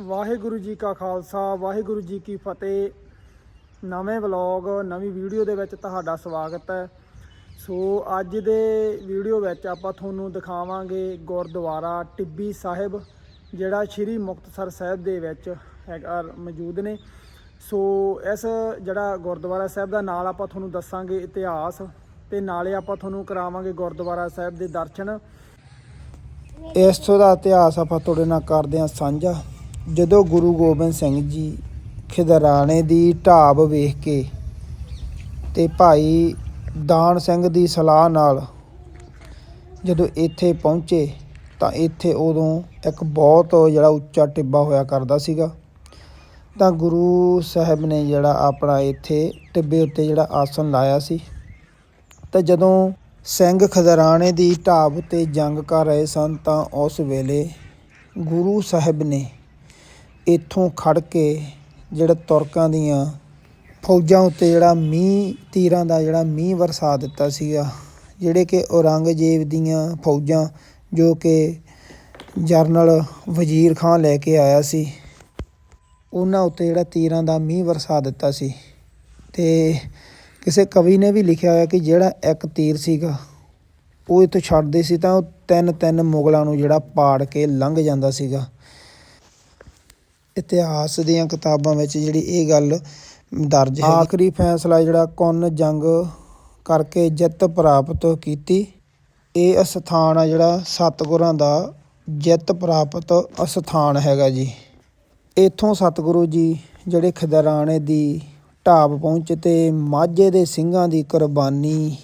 ਵਾਹਿਗੁਰੂ ਜੀ ਕਾ ਖਾਲਸਾ, ਵਾਹਿਗੁਰੂ ਜੀ ਕੀ ਫਤਿਹ। ਨਵੇਂ ਵਲੌਗ, ਨਵੀਂ ਵੀਡੀਓ ਦੇ ਵਿੱਚ ਤੁਹਾਡਾ ਸਵਾਗਤ ਹੈ। ਸੋ ਅੱਜ ਦੇ ਵੀਡੀਓ ਵਿੱਚ ਆਪਾਂ ਤੁਹਾਨੂੰ ਦਿਖਾਵਾਂਗੇ ਗੁਰਦੁਆਰਾ ਟਿੱਬੀ ਸਾਹਿਬ, ਜਿਹੜਾ ਸ਼੍ਰੀ ਮੁਕਤਸਰ ਸਾਹਿਬ ਦੇ ਵਿੱਚ ਹੈਗਾ, ਮੌਜੂਦ ਨੇ। ਸੋ ਇਸ ਜਿਹੜਾ ਗੁਰਦੁਆਰਾ ਸਾਹਿਬ ਦਾ ਨਾਲ ਆਪਾਂ ਤੁਹਾਨੂੰ ਦੱਸਾਂਗੇ ਇਤਿਹਾਸ ਤੇ ਨਾਲੇ ਆਪਾਂ ਤੁਹਾਨੂੰ ਕਰਾਵਾਂਗੇ ਗੁਰਦੁਆਰਾ ਸਾਹਿਬ ਦੇ ਦਰਸ਼ਨ। ਇਸ ਤੋਂ ਦਾ ਇਤਿਹਾਸ ਆਪਾਂ ਤੁਹਾਡੇ ਨਾਲ ਕਰਦੇ ਹਾਂ ਸਾਂਝਾ। ਜਦੋਂ ਗੁਰੂ ਗੋਬਿੰਦ ਸਿੰਘ ਜੀ ਖਿਦਰਾਣੇ ਦੀ ਢਾਬ ਵੇਖ ਕੇ ਤੇ ਭਾਈ ਦਾਨ ਸਿੰਘ ਦੀ ਸਲਾਹ ਨਾਲ ਜਦੋਂ ਇੱਥੇ ਪਹੁੰਚੇ ਤਾਂ ਇੱਥੇ ਉਦੋਂ ਇੱਕ ਬਹੁਤ ਜਿਹੜਾ ਉੱਚਾ ਟਿੱਬਾ ਹੋਇਆ ਕਰਦਾ ਸੀਗਾ। ਤਾਂ ਗੁਰੂ ਸਾਹਿਬ ਨੇ ਜਿਹੜਾ ਆਪਣਾ ਇੱਥੇ ਟਿੱਬੇ ਉੱਤੇ ਜਿਹੜਾ ਆਸਨ ਲਾਇਆ ਸੀ। ਤਾਂ ਜਦੋਂ ਸਿੰਘ ਖਜ਼ਰਾਣੇ ਦੀ ਢਾਬ ਉੱਤੇ ਜੰਗ ਕਰ ਰਹੇ ਸਨ ਤਾਂ ਉਸ ਵੇਲੇ ਗੁਰੂ ਸਾਹਿਬ ਨੇ ਇੱਥੋਂ ਖੜ੍ਹ ਕੇ ਜਿਹੜਾ ਤੁਰਕਾਂ ਦੀਆਂ ਫੌਜਾਂ ਉੱਤੇ ਜਿਹੜਾ ਮੀਂਹ, ਤੀਰਾਂ ਦਾ ਜਿਹੜਾ ਮੀਂਹ ਵਰਸਾ ਦਿੱਤਾ ਸੀਗਾ, ਜਿਹੜੇ ਕਿ ਔਰੰਗਜ਼ੇਬ ਦੀਆਂ ਫੌਜਾਂ ਜੋ ਕਿ ਜਰਨਲ ਵਜ਼ੀਰ ਖਾਨ ਲੈ ਕੇ ਆਇਆ ਸੀ, ਉਹਨਾਂ ਉੱਤੇ ਜਿਹੜਾ ਤੀਰਾਂ ਦਾ ਮੀਂਹ ਵਰਸਾ ਦਿੱਤਾ ਸੀ। ਤੇ ਕਿਸੇ ਕਵੀ ਨੇ ਵੀ ਲਿਖਿਆ ਹੋਇਆ ਕਿ ਜਿਹੜਾ ਇੱਕ ਤੀਰ ਸੀਗਾ, ਉਹ ਇੱਥੋਂ ਛੱਡਦੇ ਸੀ ਤਾਂ ਉਹ ਤਿੰਨ ਤਿੰਨ ਮੁਗਲਾਂ ਨੂੰ ਜਿਹੜਾ ਪਾੜ ਕੇ ਲੰਘ ਜਾਂਦਾ ਸੀਗਾ। ਇਤਿਹਾਸ ਦੀਆਂ ਕਿਤਾਬਾਂ ਵਿੱਚ ਜਿਹੜੀ ਇਹ ਗੱਲ ਦਰਜ ਹੈ। ਆਖਰੀ ਫੈਸਲਾ ਜਿਹੜਾ ਕੁੰਨ ਜੰਗ ਕਰਕੇ ਜਿੱਤ ਪ੍ਰਾਪਤ ਕੀਤੀ। ਇਹ ਅਸਥਾਨ ਆ ਜਿਹੜਾ ਸਤਿਗੁਰਾਂ ਦਾ ਜਿੱਤ ਪ੍ਰਾਪਤ ਅਸਥਾਨ ਹੈਗਾ ਜੀ। ਇੱਥੋਂ ਸਤਿਗੁਰੂ ਜੀ ਜਿਹੜੇ ਖਿਦਰਾਣੇ ਦੀ ਢਾਬ ਪਹੁੰਚੇ ਤੇ ਮਾਝੇ ਦੇ ਸਿੰਘਾਂ ਦੀ ਕੁਰਬਾਨੀ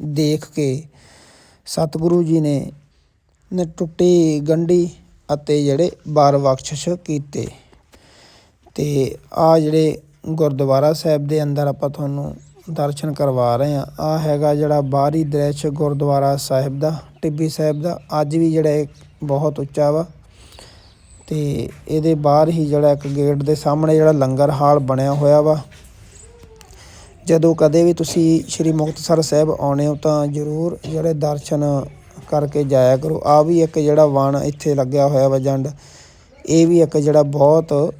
ਦੇਖ ਕੇ ਸਤਿਗੁਰੂ ਜੀ ਨੇ ਨੇ ਟੁੱਟੀ ਗੰਢੀ ਅਤੇ ਜਿਹੜੇ ਬਾਰ ਬਖਸ਼ਿਸ਼ ਕੀਤੇ। ਤੇ ਆ ਜਿਹੜੇ ਗੁਰਦੁਆਰਾ ਸਾਹਿਬ ਦੇ ਅੰਦਰ ਆਪਾਂ ਤੁਹਾਨੂੰ ਦਰਸ਼ਨ ਕਰਵਾ ਰਹੇ ਆ ਆ ਹੈਗਾ ਜਿਹੜਾ ਬਾਹਰੀ ਦ੍ਰਿਸ਼ ਗੁਰਦੁਆਰਾ ਸਾਹਿਬ ਦਾ, ਟਿੱਬੀ ਸਾਹਿਬ ਦਾ। ਅੱਜ ਵੀ ਜਿਹੜਾ ਇਹ ਬਹੁਤ ਉੱਚਾ ਵਾ ਤੇ ਇਹਦੇ ਬਾਹਰ ਹੀ ਜਿਹੜਾ ਇੱਕ ਗੇਟ ਦੇ ਸਾਹਮਣੇ ਜਿਹੜਾ ਲੰਗਰ ਹਾਲ ਬਣਿਆ ਹੋਇਆ ਵਾ। ਜਦੋਂ ਕਦੇ ਵੀ ਤੁਸੀਂ ਸ੍ਰੀ ਮੁਕਤਸਰ ਸਾਹਿਬ ਆਉਣੇ ਹੋ ਤਾਂ ਜ਼ਰੂਰ ਜਿਹੜੇ ਦਰਸ਼ਨ ਕਰਕੇ ਜਾਇਆ ਕਰੋ। ਆ ਵੀ ਇੱਕ ਜਿਹੜਾ ਵਣ ਇੱਥੇ ਲੱਗਿਆ ਹੋਇਆ ਵਾ ਜੰਡ। ਇਹ ਵੀ ਇੱਕ ਜਿਹੜਾ ਬਹੁਤ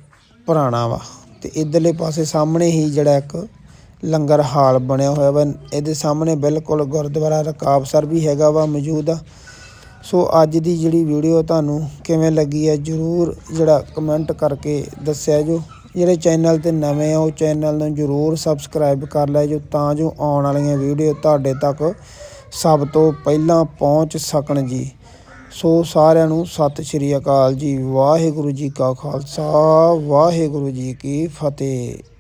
ਪੁਰਾਣਾ ਵਾ। ਤੇ ਇਧਰਲੇ ਪਾਸੇ ਸਾਹਮਣੇ ਹੀ ਜਿਹੜਾ ਇੱਕ ਲੰਗਰ ਹਾਲ ਬਣਿਆ ਹੋਇਆ ਵਾ। ਇਹਦੇ ਸਾਹਮਣੇ ਬਿਲਕੁਲ ਗੁਰਦੁਆਰਾ ਰਕਾਬਸਰ ਵੀ ਹੈਗਾ ਵਾ ਮੌਜੂਦ ਆ। ਸੋ ਅੱਜ ਦੀ ਜਿਹੜੀ ਵੀਡੀਓ ਤੁਹਾਨੂੰ ਕਿਵੇਂ ਲੱਗੀ ਹੈ ਜਰੂਰ ਜਿਹੜਾ ਕਮੈਂਟ ਕਰਕੇ ਦੱਸਿਆ ਜੋ। ਜਿਹੜੇ ਚੈਨਲ ਤੇ ਨਵੇਂ ਆ, ਉਹ ਚੈਨਲ ਨੂੰ ਜਰੂਰ ਸਬਸਕ੍ਰਾਈਬ ਕਰ ਲੈ ਜੋ, ਤਾਂ ਜੋ ਆਉਣ ਵਾਲੀਆਂ ਵੀਡੀਓ ਤੁਹਾਡੇ ਤੱਕ ਸਭ ਤੋਂ ਪਹਿਲਾਂ ਪਹੁੰਚ ਸਕਣ ਜੀ। ਸੋ ਸਾਰਿਆਂ ਨੂੰ ਸਤਿ ਸ਼੍ਰੀ ਅਕਾਲ ਜੀ, ਵਾਹਿਗੁਰੂ ਜੀ ਕਾ ਖਾਲਸਾ, ਵਾਹਿਗੁਰੂ ਜੀ ਕੀ ਫਤਿਹ।